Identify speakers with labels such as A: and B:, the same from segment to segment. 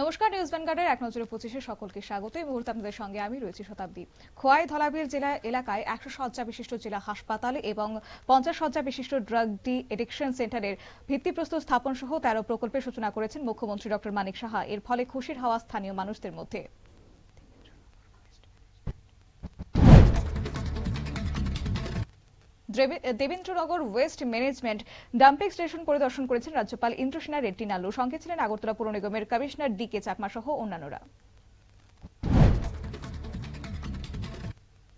A: নমস্কার, নিউজ ভ্যানগার্ডের এক নজরে পঁচিশে সকলকে স্বাগত। এই মুহূর্তে আপনাদের সঙ্গে আমি রয়েছি শতাব্দী। খোয়াই ধলাবীর জেলা এলাকায় একশো শয্যা বিশিষ্ট জেলা হাসপাতাল এবং পঞ্চাশ শয্যা বিশিষ্ট ড্রাগ ডি এডিকশন সেন্টারের ভিত্তিপ্রস্তর স্থাপন সহ তেরো প্রকল্পের সূচনা করেছেন মুখ্যমন্ত্রী ডক্টর মানিক সাহা। এর ফলে খুশির হওয়া স্থানীয় মানুষদের মধ্যে। Debendranagar west management dumping station পরিদর্শন করেছেন রাজ্যপাল ইন্দ্রসেনা রেড্ডি নালু সঙ্গে ছিলেন আগরতলা পুর নিগমের কমিশনার ডি কে চাকমা সহ অন্যান্যরা।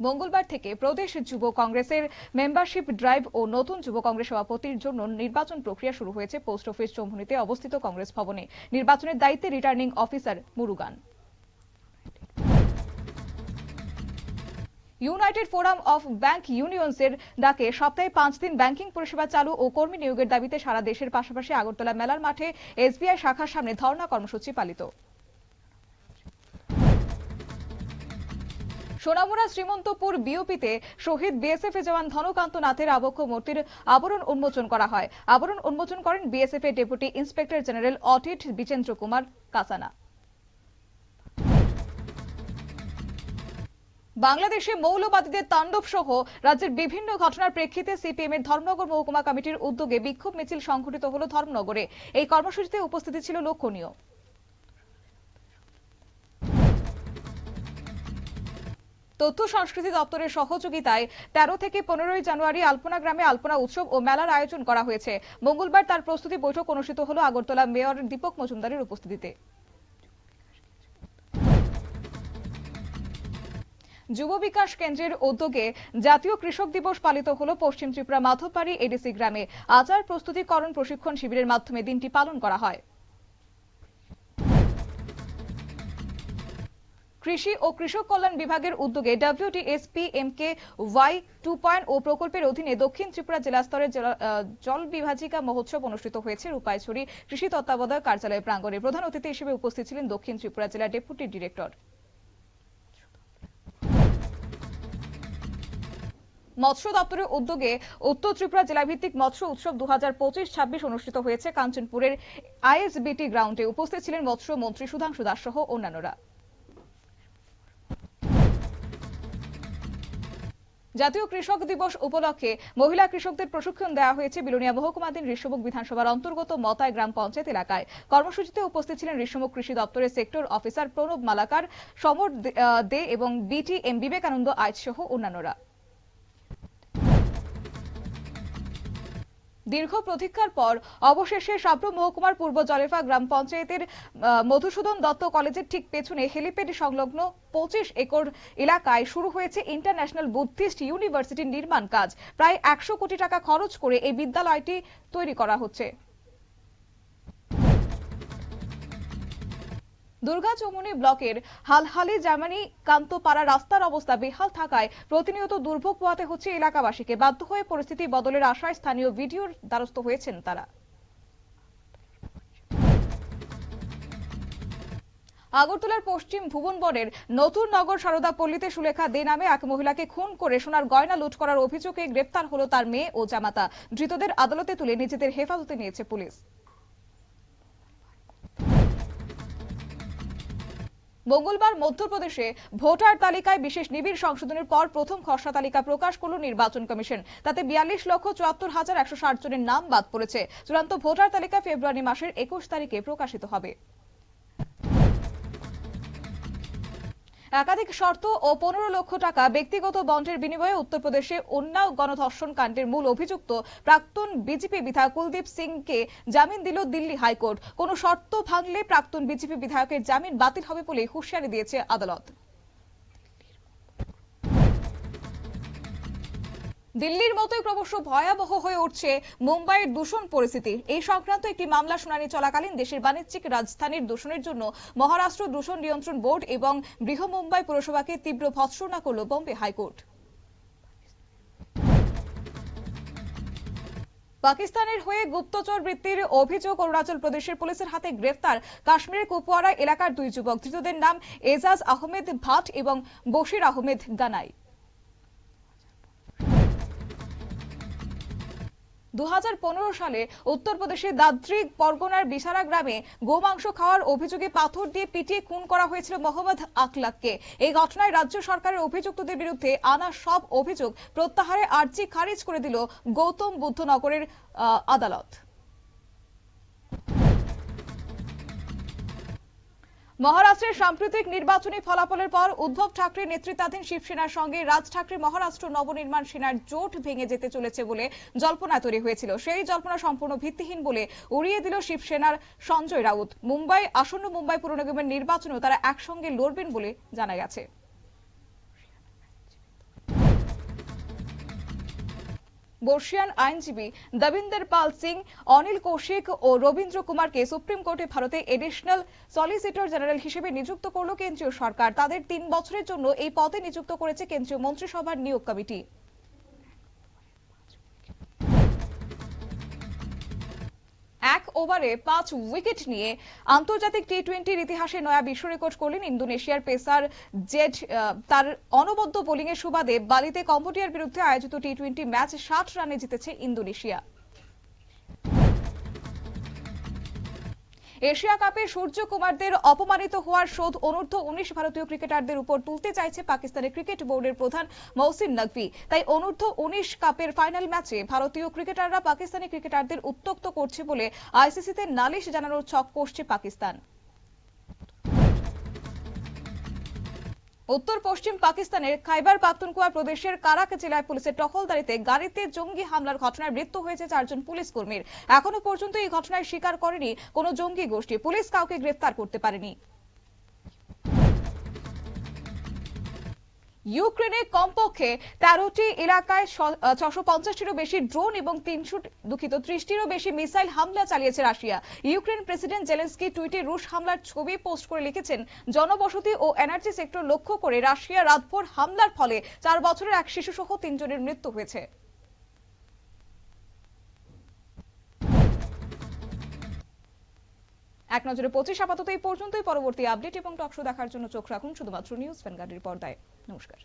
A: মঙ্গলবার থেকে প্রদেশ যুব কংগ্রেসের মেম্বারশিপ ড্রাইভ ও নতুন যুব কংগ্রেস সভাপতির জন্য নির্বাচন প্রক্রিয়া শুরু হয়েছে। পোস্ট অফিস চৌমুহনীতে অবস্থিত কংগ্রেস ভবনে। নির্বাচনের দায়িত্বে returning officer Murugan. United forum of bank ইউনিয়নসের ডাকে সপ্তাহে পাঁচ দিন ব্যাংকিং পরিষেবা চালু ও কর্মী নিয়োগের দাবিতে সারা দেশের পাশাপাশি আগরতলা মেলার মাঠে এসবিআই শাখার সামনে ধর্ণা কর্মসূচি পালিত। সোনামুড়া শ্রীমন্তপুর বিওপিতে শহীদ বিএসএফ এ জওয়ান ধনকান্ত নাথের আবক্ষ মূর্তির আবরণ উন্মোচন করা হয়। আবরণ উন্মোচন করেন বিএসএফ এর ডেপুটি ইন্সপেক্টর জেনারেল অটিট বিচেন্দ্র কুমার কাসানা। বাংলাদেশে মৌলবাদীদের তাণ্ডব সহ রাজ্যের বিভিন্ন ঘটনার প্রেক্ষিতে সিপিএম এর ধর্মনগর মহকুমা কমিটির উদ্যোগে বিক্ষোভ মিছিল সংঘটিত হল ধর্মনগরে। এই কর্মসূচিতে উপস্থিতি ছিল লক্ষণীয়। তথ্য সংস্কৃতি দপ্তরের সহযোগিতায় তেরো থেকে পনেরোই জানুয়ারি আলপনা গ্রামে আলপনা উৎসব ও মেলার আয়োজন করা হয়েছে। মঙ্গলবার তার প্রস্তুতি বৈঠক অনুষ্ঠিত হল আগরতলা মেয়র দীপক মজুমদারের উপস্থিতিতে। যুব বিকাশ কেন্দ্রের উদ্যোগে জাতীয় কৃষক দিবস পালিত হল পশ্চিম ত্রিপুরা মাধববাড়ি এডিসি গ্রামে। আচার প্রস্তুতিকরণ প্রশিক্ষণ শিবিরের মাধ্যমে দিনটি পালন করা হয়। কৃষি ও কৃষক কল্যাণ বিভাগের উদ্যোগে ডাব্লিউটিএসপিএমকে ওয়াই টু পয়েন্ট ও প্রকল্পের অধীনে দক্ষিণ ত্রিপুরা জেলা স্তরের জল বিভাজিকা মহোৎসব অনুষ্ঠিত হয়েছে রূপাইছড়ি কৃষি তত্ত্বাবধায়ক কার্যালয় প্রাঙ্গণে। প্রধান অতিথি হিসেবে উপস্থিত ছিলেন দক্ষিণ ত্রিপুরা জেলা ডেপুটি ডিরেক্টর। মৎস্য দপ্তরের উদ্যোগে উত্তর ত্রিপুরা জেলাভিত্তিক মৎস্য উৎসব দু হাজার পঁচিশ ছাব্বিশ অনুষ্ঠিত হয়েছে। কাঞ্চনপুরের আইএসবিটি গ্রাউন্ডে উপস্থিত ছিলেন মৎস্য মন্ত্রী সুধাংশু দাস সহ অন্যান্যরা। জাতীয় কৃষক দিবস উপলক্ষে মহিলা কৃষকদের প্রশিক্ষণ দেওয়া হয়েছে বিলোনিয়া মহকুমাধীন ঋষভুক বিধানসভার অন্তর্গত মতায় গ্রাম পঞ্চায়েত এলাকায়। কর্মসূচিতে উপস্থিত ছিলেন ঋষভুক কৃষি দপ্তরের সেক্টর অফিসার প্রণব মালাকার, সমর দে- এবং বিটি এম বিবেকানন্দ আইচ সহ অন্যান্যরা। দীর্ঘ প্রতীক্ষার পর অবশেষে সাব্র মহকুমার পূর্ব জলেফা গ্রাম পঞ্চায়েতের মধুসূদন দত্ত কলেজের ঠিক পেছনে হেলিপ্যাড সংলগ্ন পঁচিশ একর এলাকায় শুরু হয়েছে ইন্টারন্যাশনাল বুদ্ধিস্ট ইউনিভার্সিটির নির্মাণ কাজ। প্রায় একশো কোটি টাকা খরচ করে এই বিদ্যালয়টি তৈরি করা হচ্ছে। দুর্গা চৌমুনি ব্লকের হালহালি জার্মানি কান্তপাড়া রাস্তার অবস্থা বেহাল থাকায় প্রতিনিয়ত দুর্ভোগ পোহাতে হচ্ছে এলাকাবাসীকে। বাধ্য হয়ে পরিস্থিতি বদলের আশায় স্থানীয় ভিডিওর দ্বারস্থ হয়েছেন তারা। আগরতলার পশ্চিম ভুবনবনের নতুন নগর সারদা পল্লীতে সুলেখা দে নামে এক মহিলাকে খুন করে সোনার গয়না লুট করার অভিযোগে গ্রেপ্তার হলো তার মেয়ে ও জামাতা। ধৃতদের আদালতে তুলে নিজেদের হেফাজতে নিয়েছে পুলিশ। মঙ্গলবার মধ্যপ্রদেশে ভোটার তালিকায় বিশেষ নিবিড় সংশোধনের পর প্রথম খসড়া তালিকা প্রকাশ করল নির্বাচন কমিশন। তাতে বিয়াল্লিশ লক্ষ চুয়াত্তর হাজার একশো ষাট জনের নাম বাদ পড়েছে। চূড়ান্ত ভোটার তালিকা ফেব্রুয়ারি মাসের একুশ তারিখে প্রকাশিত হবে। একাধিক শর্ত ও পনেরো লক্ষ টাকা ব্যক্তিগত বন্ডের বিনিময়ে উত্তরপ্রদেশে উন্নাও গণধর্ষণ কাণ্ডের মূল অভিযুক্ত প্রাক্তন বিজেপি বিধায়ক কুলদীপ সিংকে জামিন দিল দিল্লি হাইকোর্ট। কোনো শর্ত ভাঙলে প্রাক্তন বিজেপি বিধায়কের জামিন বাতিল হবে বলে হুঁশিয়ারি দিয়েছে আদালত। দিল্লির মতোই ক্রমশ ভয়াবহ হয়ে উঠছে মুম্বাইয়ের দূষণ পরিস্থিতি। এই সংক্রান্ত একটি মামলা শুনানি চলাকালীন দেশের বাণিজ্যিক রাজধানীর দূষণের জন্য মহারাষ্ট্র দূষণ নিয়ন্ত্রণ বোর্ড এবং বৃহ মুম্বাই পুরসভাকে তীব্র ভৎসনা করল বম্বে হাইকোর্ট। পাকিস্তানের হয়ে গুপ্তচর বৃত্তির অভিযোগ অরুণাচল প্রদেশের পুলিশের হাতে গ্রেফতার কাশ্মীরের কুপওয়ারা এলাকার দুই যুবক। ধৃতদের নাম এজাজ আহমেদ ভাট এবং বশির আহমেদ গানাই। দু হাজার পনেরো সালে উত্তরপ্রদেশের দাদ্রি পরগনার বিশারা গ্রামে গোমাংস খাওয়ার অভিযোগে পাথর দিয়ে পিটিয়ে খুন করা হয়েছিল মোহাম্মদ আকলাককে এই ঘটনায় রাজ্য সরকারের অভিযুক্তদের বিরুদ্ধে আনা সব অভিযোগ প্রত্যাহারে আর্জি খারিজ করে দিল গৌতম বুদ্ধনগরের আদালত। মহারাষ্ট্রের সাম্প্রতিক নির্বাচনী ফলাফলের পর উদ্ধব ঠাকরে নেতৃত্বাধীন শিবসেনার সঙ্গে রাজ ঠাকরে মহারাষ্ট্র নবনির্মাণ সেনার জোট ভেঙে যেতে চলেছে বলে জল্পনা তৈরি হয়েছিল। সেই জল্পনা সম্পূর্ণ ভিত্তিহীন বলে উড়িয়ে দিল শিবসেনার সঞ্জয় রাউত। মুম্বাই, আসন্ন মুম্বাই পুর নির্বাচনেও তারা একসঙ্গে লড়বেন বলে জানা গেছে। বর্ষিয়ান আইনজীবী দবিন্দর পাল সিং, অনিল কৌশিক ও রবীন্দ্র কুমারকে সুপ্রিম কোর্টে ভারতে এডিশনাল সলিসিটর জেনারেল হিসেবে নিযুক্ত করল কেন্দ্রীয় সরকার। তাদের তিন বছরের জন্য এই পদে নিযুক্ত করেছে কেন্দ্রীয় মন্ত্রিসভার নিয়োগ কমিটি। ওভারে পাঁচ উইকেট নিয়ে আন্তর্জাতিক টি টোয়েন্টির ইতিহাসে নয়া বিশ্ব রেকর্ড করলেন ইন্দোনেশিয়ার পেসার জেড তার অনবদ্য বোলিংয়ের সুবাদে বালিতে কম্বোডিয়ার বিরুদ্ধে আয়োজিত টি টোয়েন্টি ম্যাচ ষাট রানে জিতেছে ইন্দোনেশিয়া। এশিয়া কাপে সূর্য কুমারদের অপমানিত হওয়ার শোধ অনূর্ধ্ব উনিশ ভারতীয় ক্রিকেটারদের উপর তুলতে চাইছে পাকিস্তানের ক্রিকেট বোর্ডের প্রধান মহসিন নকভি। তাই অনূর্ধ্ব উনিশ কাপের ফাইনাল ম্যাচে ভারতীয় ক্রিকেটাররা পাকিস্তানি ক্রিকেটারদের উত্তক্ত করছে বলে আইসিসিতে নালিশ জানানোর ছক কষছে পাকিস্তান। উত্তর পশ্চিম পাকিস্তানের খাইবার পাখতুনকুয়া প্রদেশের কারাক জেলায় পুলিশের টহলদারিতে গাড়িতে জঙ্গি হামলার ঘটনায় মৃত্যু হয়েছে চারজন পুলিশ কর্মীর। এখনও পর্যন্ত এই ঘটনায় স্বীকার করেনি কোনো জঙ্গি গোষ্ঠী। পুলিশ কাউকে গ্রেফতার করতে পারেনি। ইউক্রেনে কমপক্ষে তেরোটি এলাকায় ছশো পঞ্চাশটিরও বেশি ড্রোন এবং তিনশো দুঃখিত ত্রিশটিরও বেশি মিসাইল হামলা চালিয়েছে রাশিয়া। ইউক্রেন প্রেসিডেন্ট জেলেন্সকি টুইটে রুশ হামলার ছবি পোস্ট করে লিখেছেন, জনবসতি ও এনার্জি সেক্টর লক্ষ্য করে রাশিয়া রাতভর হামলার ফলে চার বছরের এক শিশুসহ তিনজনের মৃত্যু হয়েছে। এক নজরে পঁচিশ আপাতত এই পর্যন্তই। পরবর্তী আপডেট এবং টক শো দেখার জন্য চোখ রাখুন শুধুমাত্র নিউজ ভ্যানগার্ডের পর্দায়। নমস্কার।